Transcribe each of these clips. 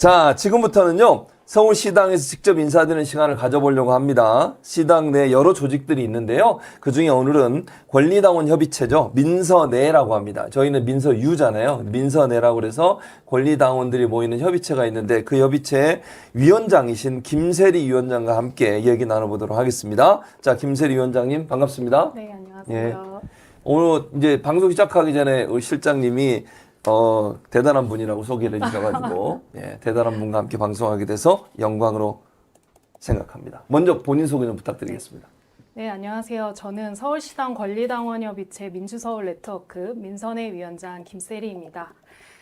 자, 지금부터는요, 서울 시당에서 직접 인사드리는 시간을 가져보려고 합니다. 시당 내 여러 조직들이 있는데요. 그 중에 오늘은 권리당원 협의체죠. 민서내라고 합니다. 저희는 민서유잖아요. 민서내라고 그래서 권리당원들이 모이는 협의체가 있는데 그 협의체 위원장이신 김세리 위원장과 함께 얘기 나눠보도록 하겠습니다. 자, 김세리 위원장님 반갑습니다. 네, 안녕하세요. 오늘 이제 방송 시작하기 전에 우리 실장님이 어, 대단한 분이라고 소개를 해주셔가지고, 예, 대단한 분과 함께 방송하게 돼서 영광으로 생각합니다. 먼저 본인 소개 좀 부탁드리겠습니다. 네, 안녕하세요. 저는 서울시당 권리당원협의체 민주서울 네트워크 민선회 위원장 김세리입니다.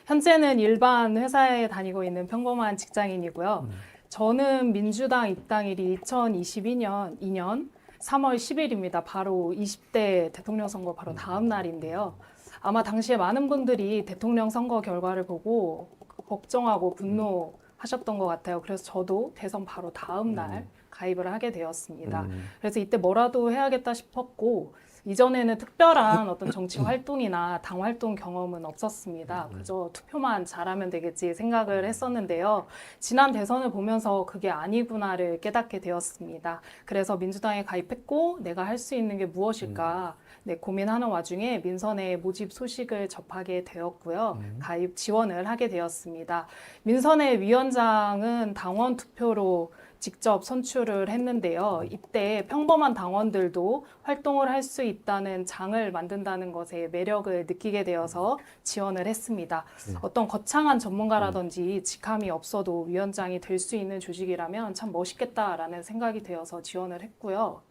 현재는 일반 회사에 다니고 있는 평범한 직장인이고요. 저는 민주당 입당일이 2022년 2년 3월 10일입니다. 바로 20대 대통령 선거 바로 다음 날인데요. 아마 당시에 많은 분들이 대통령 선거 결과를 보고 걱정하고 분노하셨던 것 같아요. 그래서 저도 대선 바로 다음 날 가입을 하게 되었습니다. 음. 그래서 이때 뭐라도 해야겠다 싶었고 이전에는 특별한 어떤 정치 활동이나 당 활동 경험은 없었습니다. 그저 투표만 잘하면 되겠지 생각을 했었는데요. 지난 대선을 보면서 그게 아니구나를 깨닫게 되었습니다. 그래서 민주당에 가입했고 내가 할 수 있는 게 무엇일까 네, 고민하는 와중에 민선회 모집 소식을 접하게 되었고요. 가입 지원을 하게 되었습니다. 민선회 위원장은 당원 투표로 직접 선출을 했는데요. 이때 평범한 당원들도 활동을 할 수 있다는 장을 만든다는 것에 매력을 느끼게 되어서 지원을 했습니다. 어떤 거창한 전문가라든지 직함이 없어도 위원장이 될 수 있는 조직이라면 참 멋있겠다라는 생각이 되어서 지원을 했고요.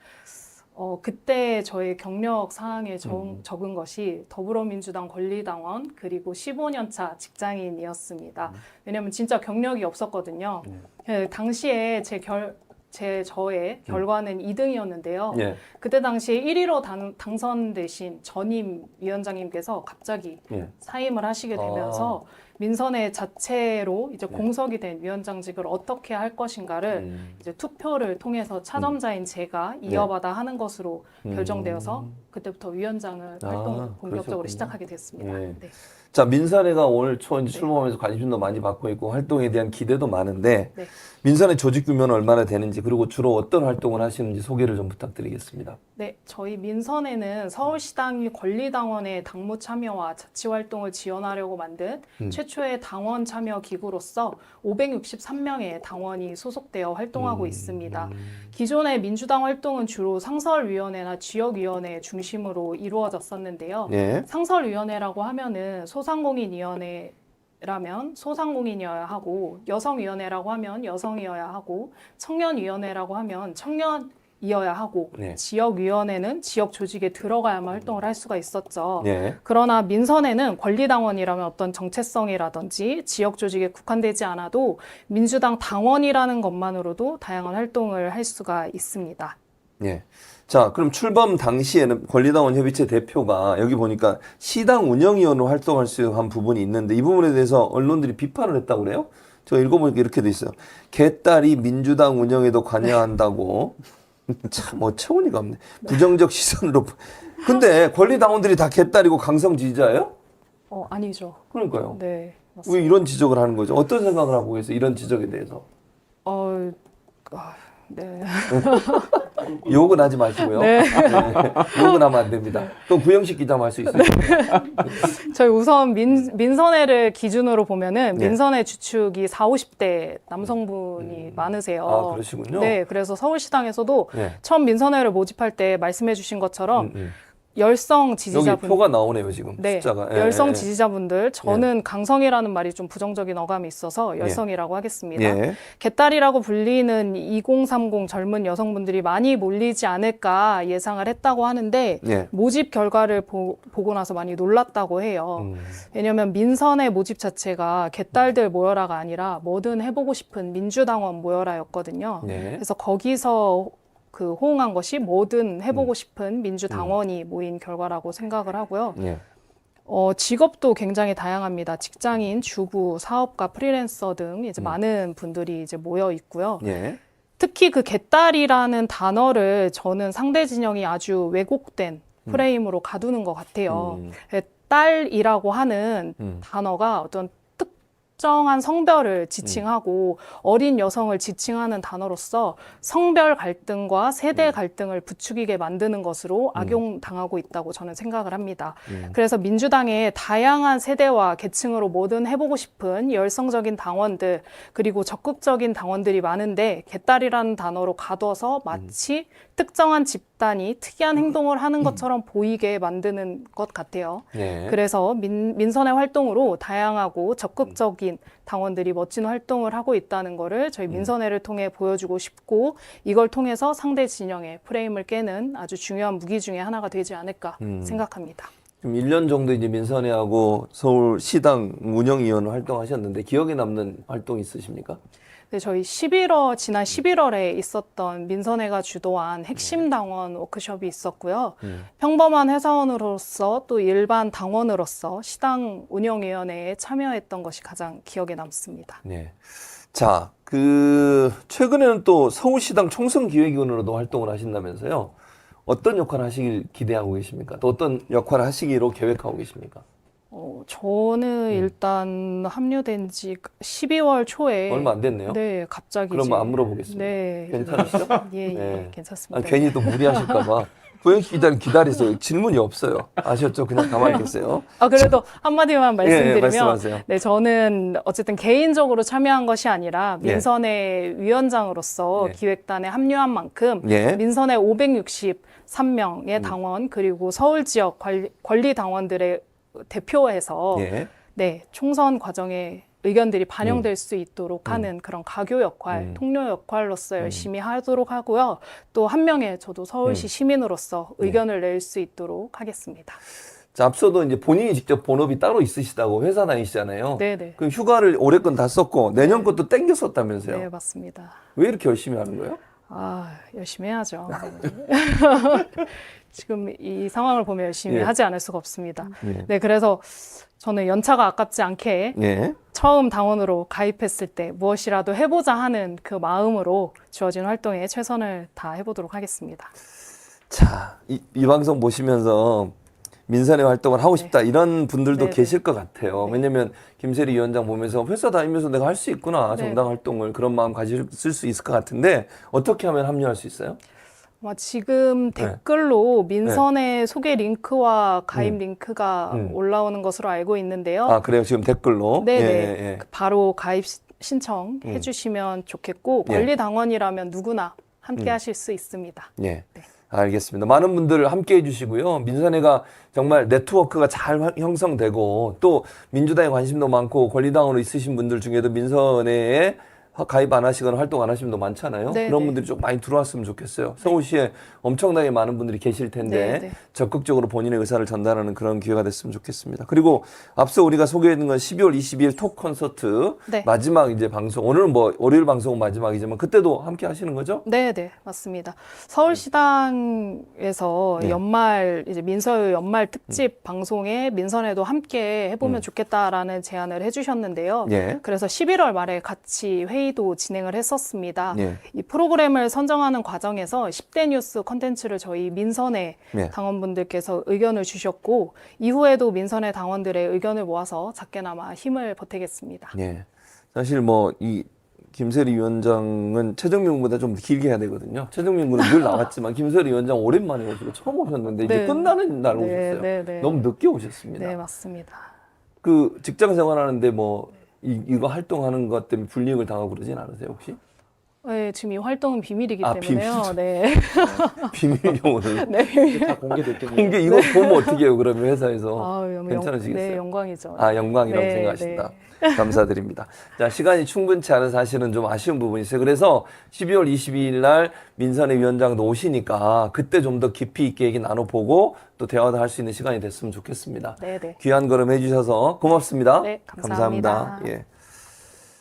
어, 그때 저의 경력 사항에 적, 음. 적은 것이 더불어민주당 권리당원 그리고 15년 차 직장인이었습니다. 왜냐면 진짜 경력이 없었거든요. 음. 예, 당시에 제 결, 제 저의 결과는 2등이었는데요. 예, 그때 당시에 1위로 당, 당선되신 전임 위원장님께서 갑자기 예. 사임을 하시게 되면서 민선회 자체로 이제 공석이 된 위원장직을 어떻게 할 것인가를 음. 이제 투표를 통해서 차점자인 제가 이어받아 하는 것으로 음. 결정되어서 그때부터 위원장을 아, 활동 본격적으로 그러셨군요. 시작하게 됐습니다. 예. 네. 자, 민선회가 오늘 초 이제 출범하면서 관심도 많이 받고 있고 활동에 대한 기대도 많은데 네. 민선회 조직 규모는 얼마나 되는지 그리고 주로 어떤 활동을 하시는지 소개를 좀 부탁드리겠습니다. 네, 저희 민선회는 서울시당이 권리당원의 당무 참여와 자치 활동을 지원하려고 만든 음. 최초의 당원 참여 기구로서 563명의 당원이 소속되어 활동하고 음. 있습니다. 기존의 민주당 활동은 주로 상설위원회나 지역위원회 중심으로 이루어졌었는데요. 예. 상설위원회라고 하면은 소상공인위원회 라면 소상공인이어야 하고 여성위원회라고 하면 여성이어야 하고 청년위원회라고 하면 청년 이어야 하고 네. 지역위원회는 지역 조직에 들어가야만 활동을 할 수가 있었죠. 예. 그러나 민선회는 권리당원이라면 어떤 정체성이라든지 지역 조직에 국한되지 않아도 민주당 당원이라는 것만으로도 다양한 활동을 할 수가 있습니다. 예. 자, 그럼 출범 당시에는 권리당원 협의체 대표가 여기 보니까 시당 운영위원으로 활동할 수한 부분이 있는데 이 부분에 대해서 언론들이 비판을 했다고 그래요? 저 읽어보니까 이렇게 돼 있어요. 개딸이 민주당 운영에도 관여한다고. 참 어처구니가 없네. 부정적 시선으로. 근데 권리당원들이 다 개딸이고 강성 지지자예요? 어, 아니죠. 그러니까요. 네. 맞습니다. 왜 이런 지적을 하는 거죠? 어떤 생각을 하고 계세요? 이런 지적에 대해서. 어, 아, 네. 욕은 하지 마시고요. 네. 네. 욕은 하면 안 됩니다. 또 구영식 기자 할수 있어요. 저희 우선 민, 민선회를 기준으로 보면은 네. 민선회 주축이 4, 50대 남성분이 많으세요. 아, 그러시군요. 네, 그래서 서울시당에서도 네. 처음 민선회를 모집할 때 말씀해 주신 것처럼 음, 음. 열성 여기 지지자분 표가 나오네요 지금 네, 숫자가 예, 열성 예, 지지자분들 저는 강성이라는 말이 좀 부정적인 어감이 있어서 열성이라고 하겠습니다. 예. 개딸이라고 불리는 2030 젊은 여성분들이 많이 몰리지 않을까 예상을 했다고 하는데 예. 모집 결과를 보, 고 나서 많이 놀랐다고 해요. 음, 왜냐하면 민선의 모집 자체가 개딸들 모여라가 아니라 뭐든 해보고 싶은 민주당원 모여라였거든요. 네. 그래서 거기서 그 호응한 것이 뭐든 음. 해보고 싶은 민주당원이 모인 결과라고 생각을 하고요. 예. 어, 직업도 굉장히 다양합니다. 직장인, 주부, 사업가, 프리랜서 등 이제 음. 많은 분들이 이제 모여 있고요. 예. 특히 그 개딸이라는 단어를 저는 상대 진영이 아주 왜곡된 프레임으로 가두는 것 같아요. 음, 딸이라고 하는 음. 단어가 어떤 특 특정한 성별을 지칭하고 어린 여성을 지칭하는 단어로서 성별 갈등과 세대 갈등을 부추기게 만드는 것으로 악용당하고 있다고 저는 생각을 합니다. 그래서 민주당의 다양한 세대와 계층으로 뭐든 해보고 싶은 열성적인 당원들 그리고 적극적인 당원들이 많은데 개딸이라는 단어로 가둬서 마치 특정한 집 단이 특이한 행동을 하는 것처럼 보이게 만드는 것 같아요. 예. 그래서 민, 민선의 활동으로 다양하고 적극적인 당원들이 멋진 활동을 하고 있다는 거를 저희 민선회를 통해 보여주고 싶고 이걸 통해서 상대 진영의 프레임을 깨는 아주 중요한 무기 중에 하나가 되지 않을까 음. 생각합니다. 지금 1년 정도 이제 민선회하고 서울 시당 운영위원 활동하셨는데 기억에 남는 활동 있으십니까? 네, 저희 11월 지난 11월에 있었던 민선회가 주도한 핵심 당원 워크숍이 있었고요. 음. 평범한 회사원으로서 또 일반 당원으로서 시당 운영위원회에 참여했던 것이 가장 기억에 남습니다. 네. 자, 그 최근에는 또 서울시당 총선 기획위원으로도 활동을 하신다면서요. 어떤 역할을 하시길 기대하고 계십니까? 또 어떤 역할을 하시기로 계획하고 계십니까? 어, 저는 일단 합류된 지 12월 초에 얼마 안 됐네요. 네, 갑자기 그럼 이제- 안 물어보겠습니다. 네. 괜찮으시죠? 예, 예, 네. 괜찮습니다. 아, 괜히 또 무리하실까봐. 고영식 기자는 기다리세요. 질문이 없어요. 아셨죠? 그냥 가만히 계세요. 아, 그래도 한마디만 예, 말씀드리면 예, 말씀하세요. 네, 저는 어쨌든 개인적으로 참여한 것이 아니라 예. 민선회 위원장으로서 예. 기획단에 합류한 만큼 예. 민선회 563명의 당원 그리고 서울 지역 관리, 권리 당원들의 대표해서 예. 네, 총선 과정에 의견들이 반영될 수 있도록 하는 그런 가교 역할, 음. 통료 역할로서 열심히 하도록 하고요. 또 한 명의 저도 서울시 음. 시민으로서 네. 의견을 낼 수 있도록 하겠습니다. 자, 앞서도 이제 본인이 직접 본업이 따로 있으시다고 회사 다니시잖아요. 네, 네. 그 휴가를 올해 건 다 썼고 내년 것도 땡겨 썼다면서요. 네, 맞습니다. 왜 이렇게 열심히 하는 거예요? 아, 열심히 해야죠. 지금 이 상황을 보면 열심히 예. 하지 않을 수가 없습니다. 예. 네, 그래서 저는 연차가 아깝지 않게 예. 처음 당원으로 가입했을 때 무엇이라도 해보자 하는 그 마음으로 주어진 활동에 최선을 다 해보도록 하겠습니다. 자, 이, 이 방송 보시면서 민선의 활동을 하고 싶다 이런 분들도 네, 네. 계실 것 같아요. 왜냐면 김세리 위원장 보면서 회사 다니면서 내가 할 수 있구나 네. 정당 활동을 그런 마음 가질 수 있을 것 같은데 어떻게 하면 합류할 수 있어요? 아마 지금 네. 댓글로 민선의 소개 링크와 가입 음. 링크가 음. 올라오는 것으로 알고 있는데요. 아 그래요 지금 댓글로. 네네. 예, 예. 바로 가입 시- 신청해 음. 주시면 좋겠고 예. 권리 당원이라면 누구나 함께 음. 하실 수 있습니다. 예. 네. 알겠습니다. 많은 분들 함께 해주시고요. 민선회가 정말 네트워크가 잘 화- 형성되고 또 민주당에 관심도 많고 권리당으로 있으신 분들 중에도 민선회에 화- 가입 안 하시거나 활동 안 하시는 분도 많잖아요. 네, 그런 네. 분들이 좀 많이 들어왔으면 좋겠어요. 서울시에 엄청나게 많은 분들이 계실 텐데 네, 네. 적극적으로 본인의 의사를 전달하는 그런 기회가 됐으면 좋겠습니다. 그리고 앞서 우리가 소개했던 건 12월 22일 톡 콘서트 네. 마지막 이제 방송 오늘은 뭐 월요일 방송은 마지막이지만 그때도 함께 하시는 거죠? 네, 네, 맞습니다. 서울시당에서 네. 연말 이제 민서유 연말 특집 방송에 민선회도 함께 해보면 음. 좋겠다라는 제안을 해주셨는데요. 예. 그래서 11월 말에 같이 회의 도 진행을 했었습니다. 예. 이 프로그램을 선정하는 과정에서 10대 뉴스 컨텐츠를 저희 민선회 네. 당원분들께서 의견을 주셨고 이후에도 민선회 당원들의 의견을 모아서 작게나마 힘을 보태겠습니다. 예. 사실 뭐 이 김세리 위원장은 최정민 군보다 좀 길게 해야 되거든요. 최정민 군은 늘 나왔지만 김세리 위원장 오랜만에 오시고 처음 오셨는데 이제 네. 끝나는 날 네, 오셨어요. 네, 네. 너무 늦게 오셨습니다. 네, 맞습니다. 그 직장 생활하는데 뭐 이, 이거 활동하는 것 때문에 불이익을 당하고 그러진 않으세요 혹시? 네, 지금 이 활동은 비밀이기 아, 때문에요. 네. 비밀이요 오늘. 네. 다 공개됐겠네요. 공개 이거 보면 어떻게 해요 그러면 회사에서? 아, 영, 괜찮으시겠어요? 네, 영광이죠. 아, 영광이라고 네, 생각하신다. 감사드립니다. 자, 시간이 충분치 않은 사실은 좀 아쉬운 부분이 있어요. 그래서 12월 22일 날 민선의 위원장도 오시니까 그때 좀 더 깊이 있게 얘기 나눠보고 또 대화도 할 수 있는 시간이 됐으면 좋겠습니다. 네, 네. 귀한 걸음 해주셔서 고맙습니다. 네, 감사합니다. 감사합니다. 예.